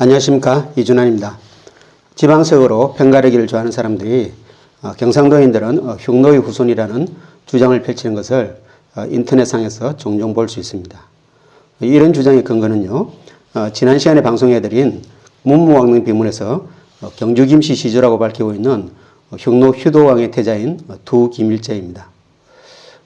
안녕하십니까 이준환입니다. 지방세으로 편가르기를 좋아하는 사람들이 어, 경상도인들은 어, 흉노의 후손이라는 주장을 펼치는 것을 어, 인터넷상에서 종종 볼 수 있습니다. 이런 주장의 근거는요. 어, 지난 시간에 방송해드린 문무왕릉 비문에서 어, 경주 김씨 시조라고 밝히고 있는 어, 흉노 휴도왕의 태자인 어, 두 김일제입니다.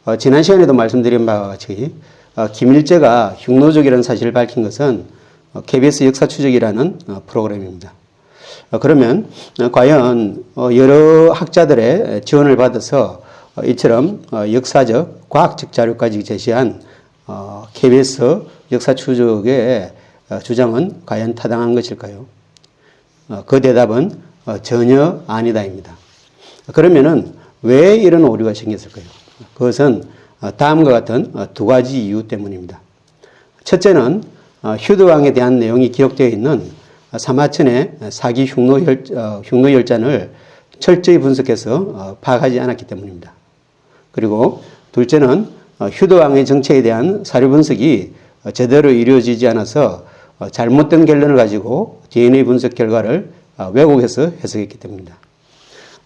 어, 지난 시간에도 말씀드린 바와 같이 어, 김일제가 흉노족이라는 사실을 밝힌 것은 어, KBS 역사 추적이라는 어, 프로그램입니다. 어, 그러면 어, 과연 어, 여러 학자들의 지원을 받아서 어, 이처럼 어, 역사적, 과학적 자료까지 제시한 어, KBS 역사 추적의 어, 주장은 과연 타당한 것일까요? 어, 그 대답은 어, 전혀 아니다입니다. 그러면은 왜 이런 오류가 생겼을까요? 그것은 어, 다음과 같은 어, 두 가지 이유 때문입니다. 첫째는 어, 휴드왕에 대한 내용이 기록되어 있는 사마천의 사기 흉노열, 어, 흉노 열잔을 철저히 분석해서 어, 파악하지 않았기 때문입니다. 그리고 둘째는 어, 휴드왕의 정체에 대한 사료 분석이 어, 제대로 이루어지지 않아서 어, 잘못된 결론을 가지고 DNA 분석 결과를 어, 왜곡해서 해석했기 때문입니다.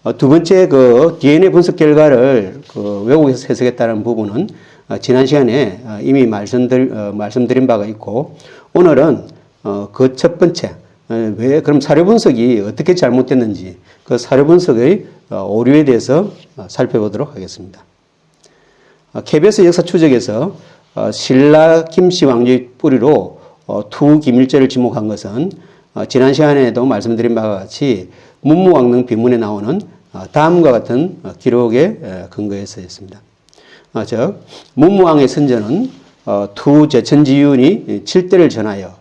어, 두 번째 그 DNA 분석 결과를 그 왜곡해서 해석했다는 부분은 어, 지난 시간에 어, 이미 말씀드린, 어, 말씀드린 바가 있고 오늘은 어, 그첫 번째 어, 왜 그럼 사료 분석이 어떻게 잘못됐는지 그 사료 분석의 어, 오류에 대해서 어, 살펴보도록 하겠습니다. 어, KBS 역사 추적에서 어, 신라 김씨 왕조의 뿌리로 어, 투 김일제를 지목한 것은 어, 지난 시간에도 말씀드린 바와 같이 문무왕릉 비문에 나오는 어, 다음과 같은 어, 기록에 에, 근거해서였습니다. 어, 즉 문무왕의 선전은 어, 투 제천지윤이 칠대를 전하여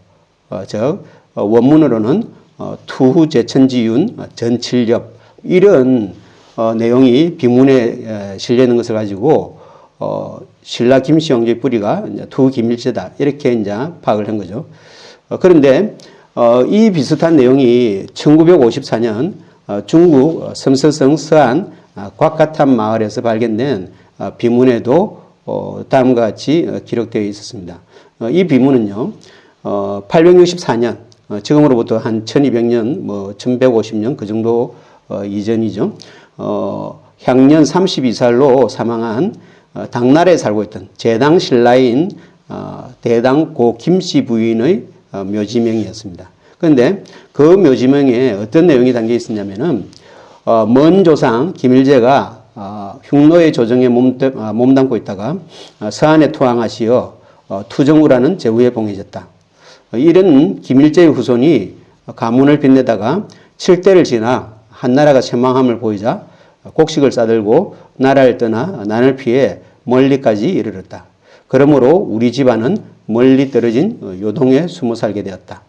어, 즉 어, 원문으로는 어, 투 제천지윤 어, 전칠엽 이런 어, 내용이 비문에 에, 실려 있는 것을 가지고 어, 신라 김씨 왕조의 뿌리가 투 김일제다 이렇게 이제 파악을 한 거죠. 어, 그런데 어, 이 비슷한 내용이 1954년 어, 중국 어, 섬서성 서안 아, 곽가탄 마을에서 발견된 어, 비문에도 어, 다음과 같이 어, 기록되어 있었습니다. 어, 이 비문은요, 어, 864년, 어, 지금으로부터 한 1200년, 뭐 1150년 그 정도 어, 이전이죠. 어, 향년 32살로 사망한 어, 당나라에 살고 있던 제당 신라인 어, 대당 고 김씨 부인의 어, 묘지명이었습니다. 그런데 그 묘지명에 어떤 내용이 담겨 있었냐면은 어, 먼 조상 김일제가 어, 흉노의 조정에 몸, 어, 몸담고 있다가 어, 서안에 투항하시어 어, 투정우라는 제후에 봉해졌다. 어, 이런 김일제의 후손이 가문을 빛내다가 칠대를 지나 한나라가 쇠망함을 보이자 곡식을 싸들고 나라를 떠나 난을 피해 멀리까지 이르렀다. 그러므로 우리 집안은 멀리 떨어진 어, 요동에 숨어 살게 되었다.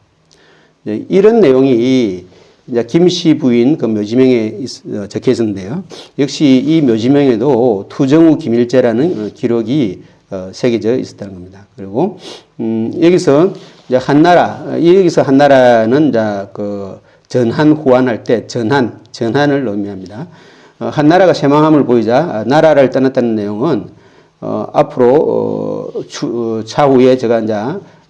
네, 이런 내용이 이제 김씨 부인 그 묘지명에 있- 어, 적혀 있었는데요. 역시 이 묘지명에도 투정우 김일제라는 어, 기록이 어, 새겨져 있었다는 겁니다. 그리고 음, 여기서 이제 한나라 어, 여기서 한나라는 이제 그 전한 후한할 때 전한 전한을 의미합니다. 어, 한나라가 쇠망함을 보이자 아, 나라를 떠났다는 내용은 어, 앞으로 어, 추, 어, 차후에 제가 이제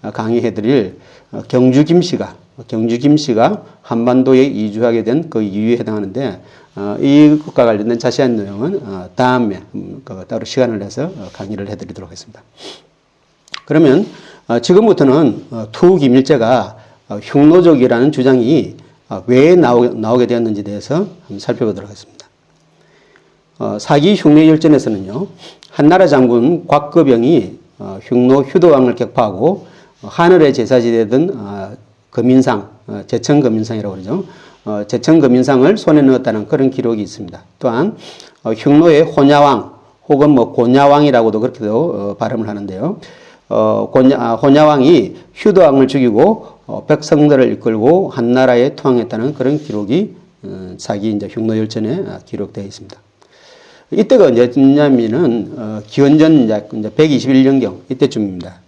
강의해드릴 어, 경주 김씨가 경주 김 씨가 한반도에 이주하게 된 그 이유에 해당하는데 어, 이것과 관련된 자세한 내용은 어, 다음에 음, 그 따로 시간을 내서 어, 강의를 해드리도록 하겠습니다. 그러면 어, 지금부터는 어, 투 김일제가 어, 흉노족이라는 주장이 어, 왜 나오, 나오게 되었는지에 대해서 한번 살펴보도록 하겠습니다. 어, 사기 흉내열전에서는요, 한나라 장군 곽거병이 어, 흉노 휴도왕을 격파하고 어, 하늘의 제사지되던 어, 거민상, 어, 제천거민상이라고 그러죠. 어, 제천거민상을 손에 넣었다는 그런 기록이 있습니다. 또한 어, 흉노의 호냐왕 혹은 뭐 고냐왕이라고도 그렇게도 어, 발음을 하는데요. 어, 고냐, 아, 호냐왕이 휴도왕을 죽이고 어, 백성들을 이끌고 한나라에 투항했다는 그런 기록이 어, 사기 이제 흉노열전에 아, 기록되어 있습니다. 이때가 언제냐면은 어, 기원전 이제 121년경 이때쯤입니다.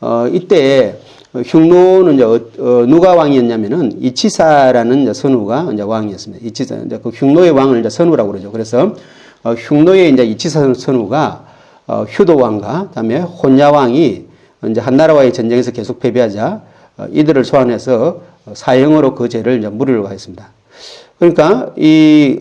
어, 이때 흉노는 이제 어, 어, 누가 왕이었냐면은 이치사라는 이제 선우가 이제 왕이었습니다. 이치사 이제 그 흉노의 왕을 이제 선우라고 그러죠. 그래서 어, 흉노의 이제 이치사 선우가 어, 휴도 왕과 그다음에 혼야 왕이 이제 한나라와의 전쟁에서 계속 패배하자 어, 이들을 소환해서 사형으로 그 죄를 이제 물으려고 했습니다. 그러니까 이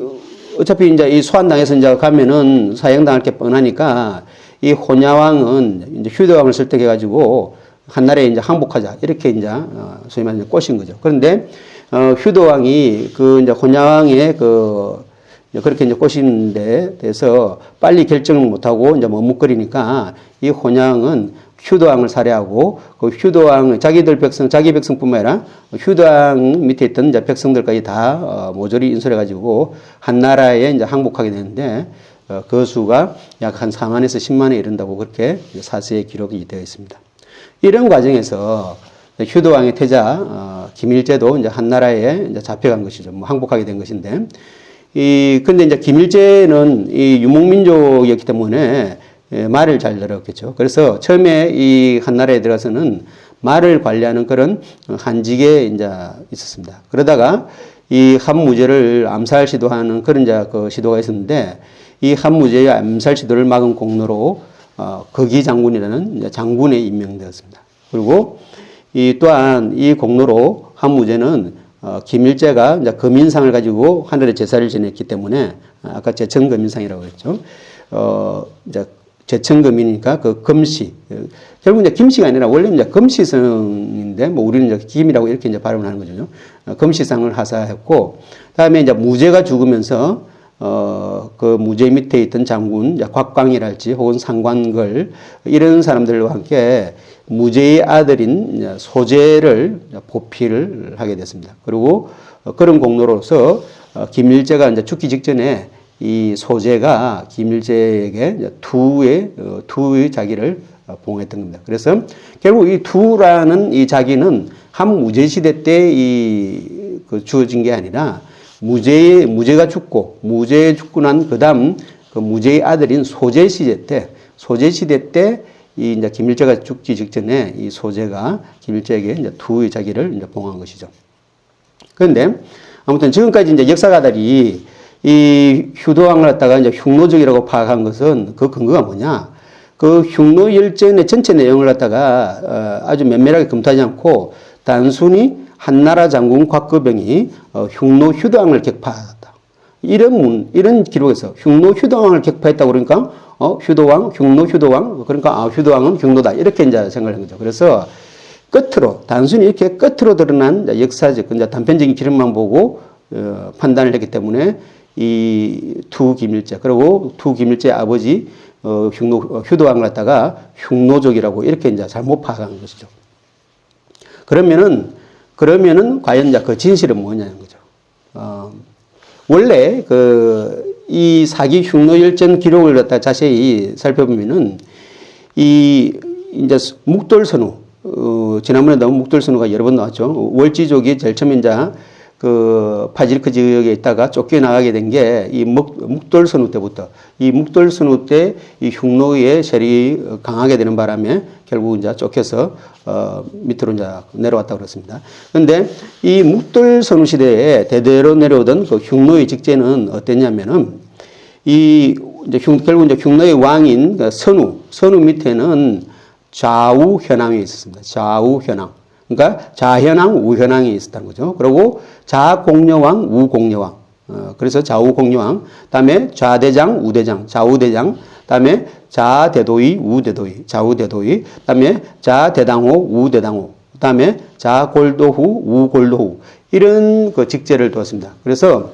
어차피 이제 이 소환당해서 이제 가면은 사형당할 게 뻔하니까 이 호냐왕은 이제 휴대왕을 설득해가지고 한나라에 이제 항복하자 이렇게 이제 어, 소위 말하는 꼬신 거죠. 그런데 어, 휴도 왕이 그 이제 호냐왕의 그 이제 그렇게 이제 꼬신 데 대해서 빨리 결정을 못하고 이제 머뭇거리니까 이 호냥은 휴도왕을 살해하고 그 휴도왕 자기들 백성 자기 백성뿐만 아니라 휴도왕 밑에 있던 이제 백성들까지 다 어, 모조리 인솔해 가지고 한 나라에 이제 항복하게 되는데 어, 그 수가 약 한 4만에서 10만에 이른다고 그렇게 사세에 기록이 되어 있습니다. 이런 과정에서 휴도 왕의 태자 어, 김일제도 이제 한 나라에 이제 잡혀간 것이죠. 뭐 항복하게 된 것인데 이 근데 이제 김일제는 이 유목민족이었기 때문에 예, 말을 잘 들었겠죠. 그래서 처음에 이 한나라에 들어가서는 말을 관리하는 그런 한직에 이제 있었습니다. 그러다가 이 한무제를 암살 시도하는 그런 이제 그 시도가 있었는데 이 한무제의 암살 시도를 막은 공로로 어, 거기 장군이라는 장군에 임명되었습니다. 그리고 이 또한 이 공로로 한무제는 어, 김일제가 이제 금인상을 가지고 하늘에 제사를 지냈기 때문에 아까 제천금인상이라고 했죠. 어, 이제 제천금이니까 그 금시. 결국 이제 김씨가 아니라 원래 이제 금시성인데 뭐 우리는 이제 김이라고 이렇게 이제 발음을 하는 거죠. 어, 금시상을 하사했고 다음에 이제 무제가 죽으면서 어, 그 무제 밑에 있던 장군, 곽광이랄지 혹은 상관걸 이런 사람들과 함께 무제의 아들인 소제를 보필을 하게 됐습니다. 그리고 그런 공로로서 어, 김일제가 이제 죽기 직전에 이 소재가 김일제에게 투의 어, 투의 자기를 어, 봉했던 겁니다. 그래서 결국 이 투라는 이 자기는 한무제 시대 때 이 그 주어진 게 아니라 무제 무제가 죽고 무제 죽고 난 그다음 그 무제의 아들인 소제 시대 때 소제 시대 때 이 이제 김일제가 죽기 직전에 이 소제가 김일제에게 이제 투의 자기를 이제 봉한 것이죠. 그런데 아무튼 지금까지 이제 역사가들이 이 휴도왕을 갖다가 이제 흉노적이라고 파악한 것은 그 근거가 뭐냐? 그 흉노 열전의 전체 내용을 갖다가 어, 아주 면밀하게 검토하지 않고 단순히 한나라 장군 곽거병이 어, 흉노 휴도왕을 격파했다. 이런 문, 이런 기록에서 흉노 휴도왕을 격파했다고 그러니까 어, 휴도왕, 흉노 휴도왕 그러니까 아, 휴도왕은 흉노다 이렇게 이제 생각을 한 거죠. 그래서 끝으로 단순히 이렇게 끝으로 드러난 역사적, 이제 단편적인 기록만 보고 어, 판단을 했기 때문에 이 두 김일제 그리고 두 김일제 아버지 어, 흉노 어, 효도왕을 갖다가 흉노족이라고 이렇게 이제 잘못 파악한 것이죠. 그러면은 그러면은 과연 그 진실은 뭐냐는 거죠. 어, 원래 그 이 사기 흉노 열전 기록을 갖다 자세히 살펴보면은 이 이제 묵돌선우 어, 지난번에도 묵돌선우가 여러 번 나왔죠. 월지족이 제일 처음 이제 그 파질크 지역에 있다가 쫓겨나가게 된 게 이 묵돌선우 때부터 이 묵돌선우 때 이 흉노의 세력이 강하게 되는 바람에 결국 이제 쫓겨서 어 밑으로 이제 내려왔다고 그렇습니다. 그런데 이 묵돌 선우 시대에 대대로 내려오던 그 흉노의 직제는 어땠냐면은 이 이제 흉, 결국 이제 흉노의 왕인 그 선우, 선우 밑에는 좌우 현황이 있었습니다. 좌우 현황. 그러니까 좌현황, 우현황이 있었다는 거죠. 그리고 좌공녀왕, 우공녀왕. 어, 그래서 좌우공녀왕. 다음에 좌대장, 우대장, 좌우대장. 다음에 좌대도의, 우대도의, 좌우대도의. 다음에 좌대당호, 우대당호. 다음에 좌골도후, 우골도후. 이런 그 직제를 두었습니다. 그래서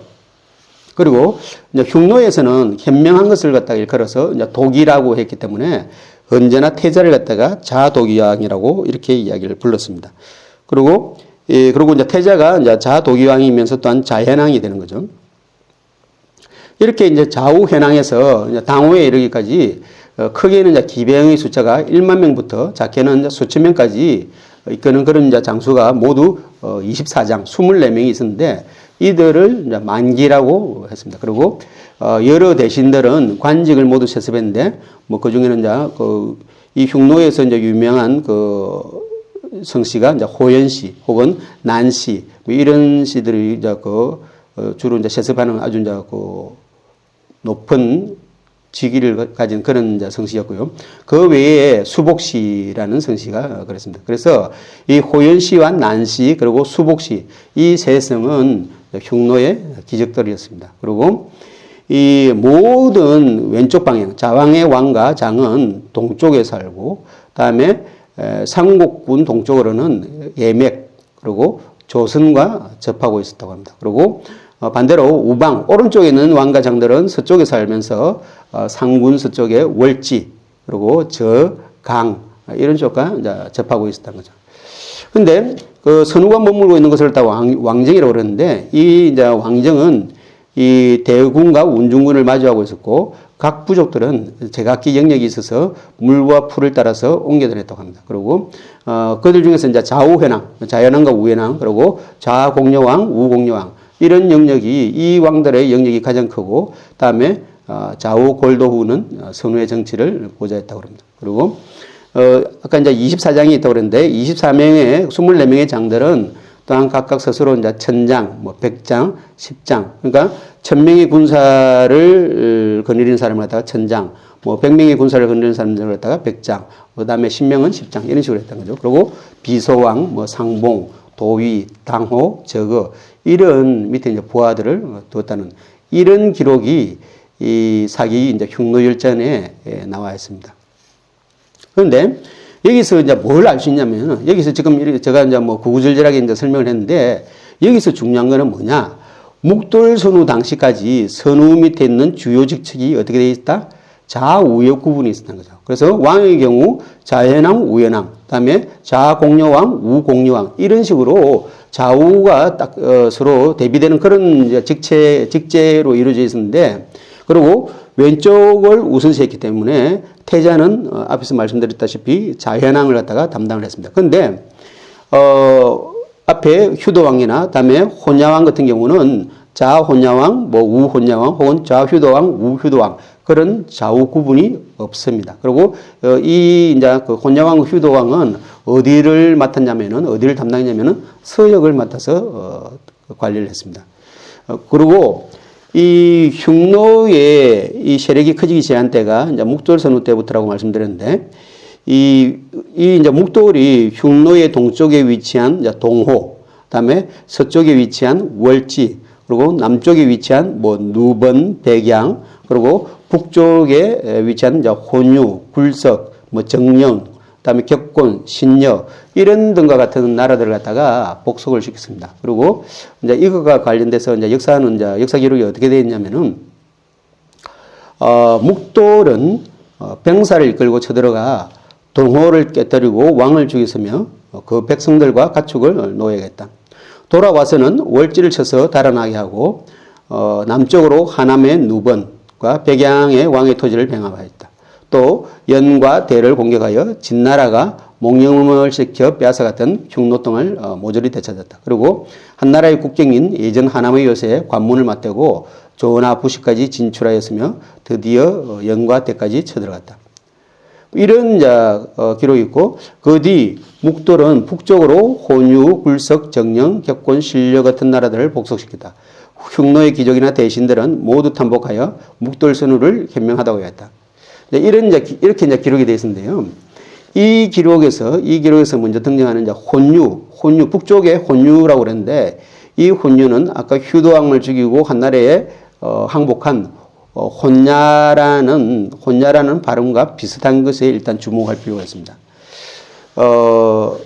그리고 이제 흉노에서는 현명한 것을 갖다가 일컬어서 이제 독이라고 했기 때문에 언제나 태자를 갖다가 자독이왕이라고 이렇게 이야기를 불렀습니다. 그리고 예, 그리고 이제 태자가 이제 자독이왕이면서 또한 자현왕이 되는 거죠. 이렇게 이제 좌우 현황에서 당호에 이르기까지 어, 크게는 기병의 숫자가 1만 명부터 작게는 수천 명까지 이끄는 그런 장수가 모두 어 24장, 24명이 있었는데 이들을 만기라고 했습니다. 그리고 어 여러 대신들은 관직을 모두 세습했는데 뭐 그 중에는 그이 흉노에서 이제 유명한 그 성씨가 이제 호연씨 혹은 난씨 뭐 이런 씨들이 이제 그 어, 주로 이제 세습하는 아주 이제 그 높은 직위를 가진 그런 성씨였고요. 그 외에 수복씨라는 성씨가 그랬습니다. 그래서 이 호연씨와 난씨 그리고 수복씨 이 세 성은 흉노의 기적들이었습니다. 그리고 이 모든 왼쪽 방향 자왕의 왕과 장은 동쪽에 살고 다음에 에, 상국군 동쪽으로는 예맥 그리고 조선과 접하고 있었다고 합니다. 그리고 어, 반대로 우방 오른쪽에 있는 왕과 장들은 서쪽에 살면서 어, 상군 서쪽에 월지 그리고 저강 이런 쪽과 접하고 있었던 거죠. 근데 그 선우가 머물고 있는 것을 다 왕, 왕정이라고 그러는데 이 이제 왕정은 이 대군과 운중군을 마주하고 있었고 각 부족들은 제각기 영역이 있어서 물과 풀을 따라서 옮겨 다녔다고 합니다. 그리고 어, 그들 중에서 이제 좌우회랑, 자연왕과 우회랑, 그리고 좌공녀왕, 우공녀왕 이런 영역이 이 왕들의 영역이 가장 크고 다음에 어, 좌우 골도후는 어, 선우의 정치를 보좌했다고 합니다. 그리고 어, 아까 이제 24장이 있다고 그랬는데 24명의 24명의 장들은 또한 각각 스스로 이제 천장, 뭐 백장, 십장. 그러니까 천 명의 군사를 거느리는 사람을 갖다가 천장, 뭐 백 명의 군사를 거느리는 사람들을 갖다가 백장, 그 다음에 십 명은 십장 이런 식으로 했던 거죠. 그리고 비소왕, 뭐 상봉, 도위, 당호, 저거 이런 밑에 이제 부하들을 두었다는 이런 기록이 이 사기 이제 흉노열전에 예, 나와 있습니다. 그런데 여기서 이제 뭘 알 수 있냐면 여기서 지금 제가 이제 뭐 구구절절하게 이제 설명을 했는데 여기서 중요한 거는 뭐냐? 묵돌 선우 당시까지 선우 밑에 있는 주요 직책이 어떻게 되어 있다? 좌우역 구분이 있었던 거죠. 그래서 왕의 경우 자연왕, 우연왕, 그다음에 좌공녀왕, 우공녀왕 이런 식으로 좌우가 딱 어, 서로 대비되는 그런 이제 직체 직제로 이루어져 있었는데 그리고 왼쪽을 우선시 했기 때문에 태자는 어, 앞에서 말씀드렸다시피 자현왕을 갖다가 담당을 했습니다. 그런데 어, 앞에 휴도왕이나 다음에 혼야왕 같은 경우는 자혼야왕, 뭐 우혼야왕 혹은 좌휴도왕, 우휴도왕 그런 좌우 구분이 없습니다. 그리고 어, 이 이제 그 혼야왕, 휴도왕은 어디를 맡았냐면은 어디를 담당했냐면은 서역을 맡아서 어, 관리를 했습니다. 어, 그리고 이 흉노의 이 세력이 커지기 시작한 때가 이제 묵돌 선우 때부터라고 말씀드렸는데 이, 이 이제 묵돌이 흉노의 동쪽에 위치한 동호, 그다음에 서쪽에 위치한 월지, 그리고 남쪽에 위치한 뭐 누번, 백양, 그리고 북쪽에 위치한 이제 혼유, 굴석, 뭐 정령, 그 다음에 격곤, 신여 이런 등과 같은 나라들을 갖다가 복속을 시켰습니다. 그리고 이제 이거가 관련돼서 이제 역사는 이제 역사 기록이 어떻게 되어 있냐면은 어, 묵돌은 어, 병사를 이끌고 쳐들어가 동호를 깨뜨리고 왕을 죽였으며 어, 그 백성들과 가축을 놓여야겠다. 돌아와서는 월지를 쳐서 달아나게 하고 어, 남쪽으로 하남의 누번과 백양의 왕의 토지를 병합하였다. 또 연과 대를 공격하여 진나라가 몽영음을 시켜 빼앗아 갔던 흉노동을 어, 모조리 되찾았다. 그리고 한나라의 국경인 예전 하남의 요새에 관문을 맞대고 조나 부시까지 진출하였으며 드디어 어, 연과 대까지 쳐들어갔다. 이런 어, 기록이 있고 그 뒤 묵돌은 북쪽으로 혼유, 굴석, 정령, 격권, 신려 같은 나라들을 복속시켰다. 흉노의 귀족이나 대신들은 모두 탐복하여 묵돌 선우를 현명하다고 했다. 이런 이제 기- 이렇게 이제 기록이 되어 있는데요. 이 기록에서 이 기록에서 먼저 등장하는 이제 혼유, 혼유 북쪽에 혼유라고 그랬는데 이 혼유는 아까 휴도왕을 죽이고 한나라에 어, 항복한 어, 혼야라는 혼야라는 발음과 비슷한 것에 일단 주목할 필요가 있습니다. 어,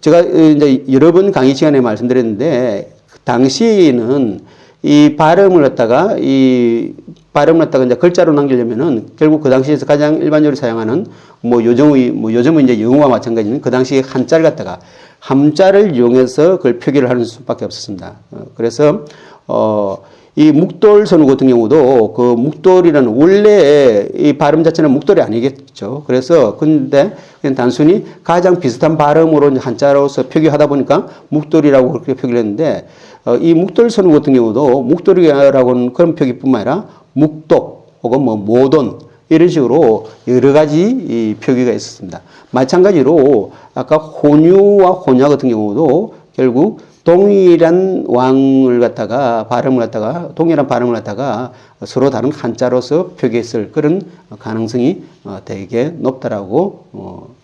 제가 이제 여러 번 강의 시간에 말씀드렸는데 그 당시에는 이 발음을 갖다가 이 발음을 갖다가 이제 글자로 남기려면은 결국 그 당시에서 가장 일반적으로 사용하는 뭐 요즘의 뭐 요즘은 이제 영어와 마찬가지는 그 당시에 한자를 갖다가 함자를 이용해서 그걸 표기를 하는 수밖에 없었습니다. 어, 그래서 어, 이 묵돌 선우 같은 경우도 그 묵돌이라는 원래 이 발음 자체는 묵돌이 아니겠죠. 그래서 근데 그냥 단순히 가장 비슷한 발음으로 한자로서 표기하다 보니까 묵돌이라고 그렇게 표기를 했는데 어, 이 묵돌 선우 같은 경우도 묵돌이라고 하는 그런 표기뿐만 아니라 묵독 혹은 뭐 모돈 이런 식으로 여러 가지 이 표기가 있었습니다. 마찬가지로 아까 혼유와 혼야 같은 경우도 결국 동일한 왕을 갖다가 발음을 갖다가 동일한 발음을 갖다가 서로 다른 한자로서 표기했을 그런 가능성이 어, 되게 높다라고 어,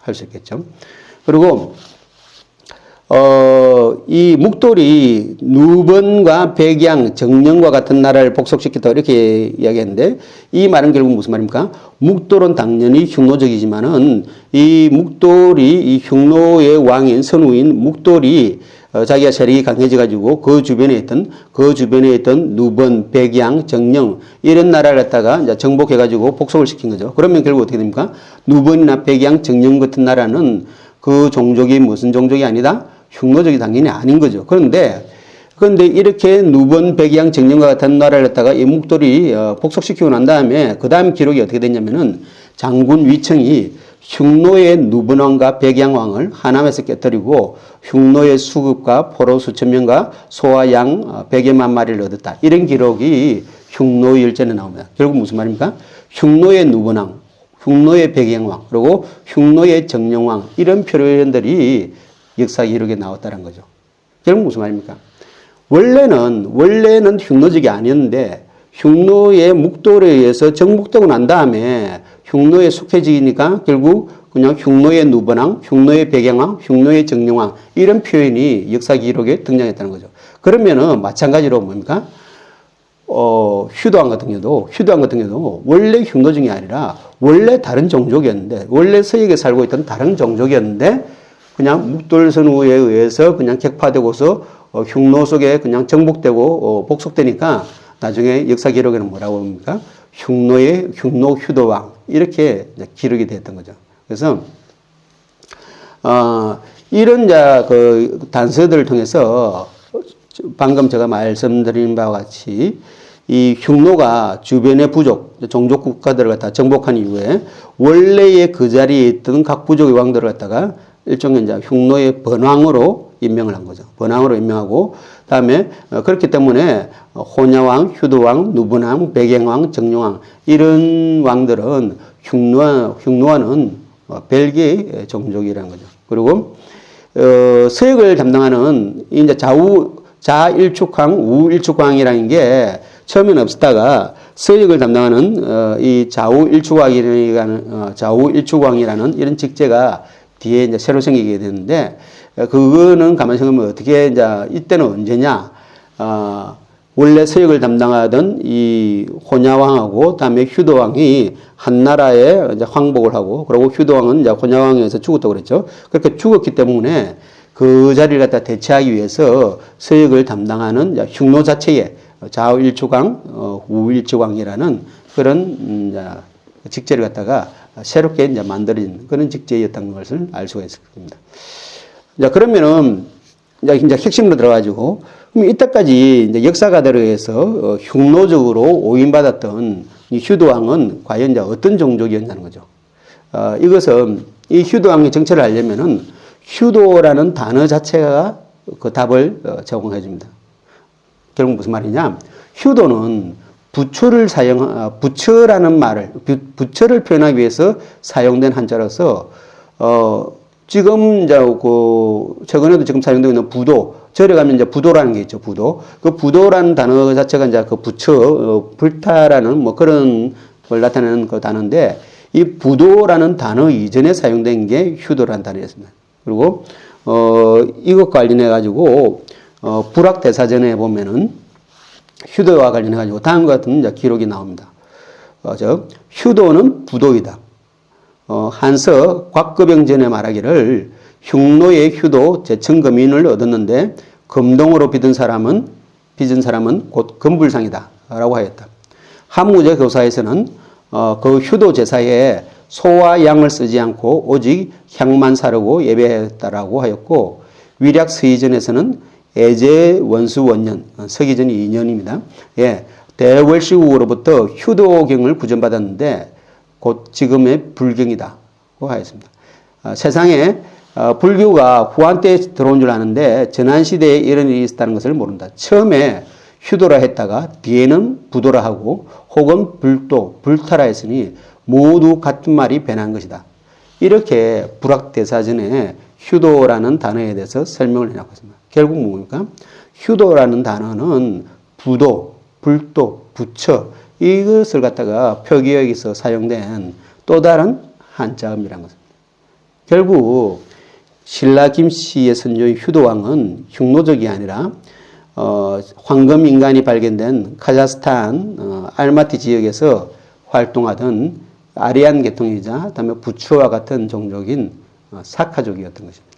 할수 있겠죠. 그리고 어, 이 묵돌이 누번과 백양, 정령과 같은 나라를 복속시켰다 이렇게 이야기했는데 이 말은 결국 무슨 말입니까? 묵돌은 당연히 흉노적이지만은 이 묵돌이 이 흉노의 왕인 선우인 묵돌이 어, 자기가 세력이 강해져 가지고 그 주변에 있던 그 주변에 있던 누번, 백양, 정령 이런 나라를 갖다가 이제 정복해 가지고 복속을 시킨 거죠. 그러면 결국 어떻게 됩니까? 누번이나 백양, 정령 같은 나라는 그 종족이 무슨 종족이 아니다? 흉노족이 당연히 아닌 거죠. 그런데 그런데 이렇게 누번 백양 정령과 같은 나라를 갖다가 이 묵돌이 어, 복속시키고 난 다음에 그 다음 기록이 어떻게 됐냐면은 장군 위청이 흉노의 누번왕과 백양왕을 하남에서 깨뜨리고 흉노의 수급과 포로 수천 명과 소와 양 어, 백여만 마리를 얻었다. 이런 기록이 흉노 일전에 나옵니다. 결국 무슨 말입니까? 흉노의 누번왕, 흉노의 백양왕, 그리고 흉노의 정령왕 이런 표현들이 역사 기록에 나왔다는 거죠. 결국 무슨 말입니까? 원래는 원래는 흉노적이 아니었는데 흉노의 묵돌에 의해서 정복되고 난 다음에 흉노에 속해지니까 결국 그냥 흉노의 누번왕, 흉노의 백양왕, 흉노의 정령왕 이런 표현이 역사 기록에 등장했다는 거죠. 그러면은 마찬가지로 뭡니까? 어, 휴도왕 같은 경우도, 휴도왕 같은 경우도 원래 흉노정이 아니라 원래 다른 종족이었는데, 원래 서역에 살고 있던 다른 종족이었는데, 그냥 묵돌선우에 의해서 그냥 격파되고서 어, 흉노 속에 그냥 정복되고 어, 복속되니까 나중에 역사 기록에는 뭐라고 합니까? 흉노의 흉노 휴도왕 이렇게 기록이 됐던 거죠. 그래서 어, 이런 자 그 단서들을 통해서 방금 제가 말씀드린 바와 같이 이 흉노가 주변의 부족, 종족 국가들을 갖다 정복한 이후에 원래의 그 자리에 있던 각 부족의 왕들을 갖다가 일종의 이제 흉노의 번왕으로 임명을 한 거죠. 번왕으로 임명하고 그다음에 어, 그렇기 때문에 호냐왕, 휴도왕, 누분왕, 백양왕, 정룡왕 이런 왕들은 흉노 흉노와는 어, 별개의 종족이라는 거죠. 그리고 어, 서역을 담당하는 이제 좌우 좌일축왕, 우일축왕이라는 게 처음에는 없었다가 서역을 담당하는 어, 이 좌우일축왕이라는 어, 좌우일축왕이라는 이런 직제가 뒤에 이제 새로 생기게 되는데 어, 그거는 가만히 생각하면 어떻게 이제 이때는 언제냐? 어, 원래 서역을 담당하던 이 호냐왕하고 다음에 휴도왕이 한 나라에 이제 황복을 하고 그리고 휴도왕은 이제 호냐왕에서 죽었다고 그랬죠. 그렇게 죽었기 때문에 그 자리를 갖다 대체하기 위해서 서역을 담당하는 흉노 자체에 좌우일주광, 어, 우일주광이라는 그런 음, 직제를 갖다가 새롭게 이제 만들어진 그런 직제였던 것을 알 수가 있을 겁니다. 자, 그러면은 이제 이제 핵심으로 들어가지고 그럼 이때까지 이제 역사가들에 의해서 어, 흉노적으로 오인받았던 이 휴도왕은 과연 이제 어떤 종족이었냐는 거죠. 어, 이것은 이 휴도왕의 정체를 알려면은 휴도라는 단어 자체가 그 답을 어, 제공해 줍니다. 결국 무슨 말이냐? 휴도는 부처를 사용, 아, 부처라는 말을, 부처를 표현하기 위해서 사용된 한자로서, 어, 지금 이제 그, 최근에도 지금 사용되고 있는 부도, 절에 가면 이제 부도라는 게 있죠, 부도. 그 부도라는 단어 자체가 이제 그 부처, 어, 불타라는 뭐 그런 걸 나타내는 그 단어인데, 이 부도라는 단어 이전에 사용된 게 휴도라는 단어였습니다. 그리고, 어, 이것 관련해 가지고, 어, 불학 대사전에 보면은 휴도와 관련해 가지고 다음과 같은 기록이 나옵니다. 어, 즉 휴도는 부도이다. 어, 한서 곽급영전에 말하기를 흉노의 휴도 제천금인을 얻었는데 금동으로 빚은 사람은 빚은 사람은 곧 금불상이다라고 하였다. 한무제 교사에서는 어, 그 휴도 제사에 소와 양을 쓰지 않고 오직 향만 사르고 예배했다라고 하였고 위략 서의전에서는 애제 원수 원년 어, 서기전 2년입니다. 예, 대월시국으로부터 휴도경을 구전받았는데 곧 지금의 불경이다고 하였습니다. 어, 세상에 어, 불교가 후한 때에 들어온 줄 아는데 전한 시대에 이런 일이 있었다는 것을 모른다. 처음에 휴도라 했다가 뒤에는 부도라 하고 혹은 불도, 불타라 했으니 모두 같은 말이 변한 것이다. 이렇게 불학대사전에 휴도라는 단어에 대해서 설명을 해놨고 있습니다. 결국 뭡니까? 휴도라는 단어는 부도, 불도, 부처 이것을 갖다가 표기역에서 사용된 또 다른 한자음이라는 것입니다. 결국 신라 김씨의 선조인 휴도왕은 흉노족이 아니라 어, 황금 인간이 발견된 카자흐스탄 어, 알마티 지역에서 활동하던 아리안 계통이자 그다음에 부츠와 같은 종족인 어, 사카족이었던 것입니다.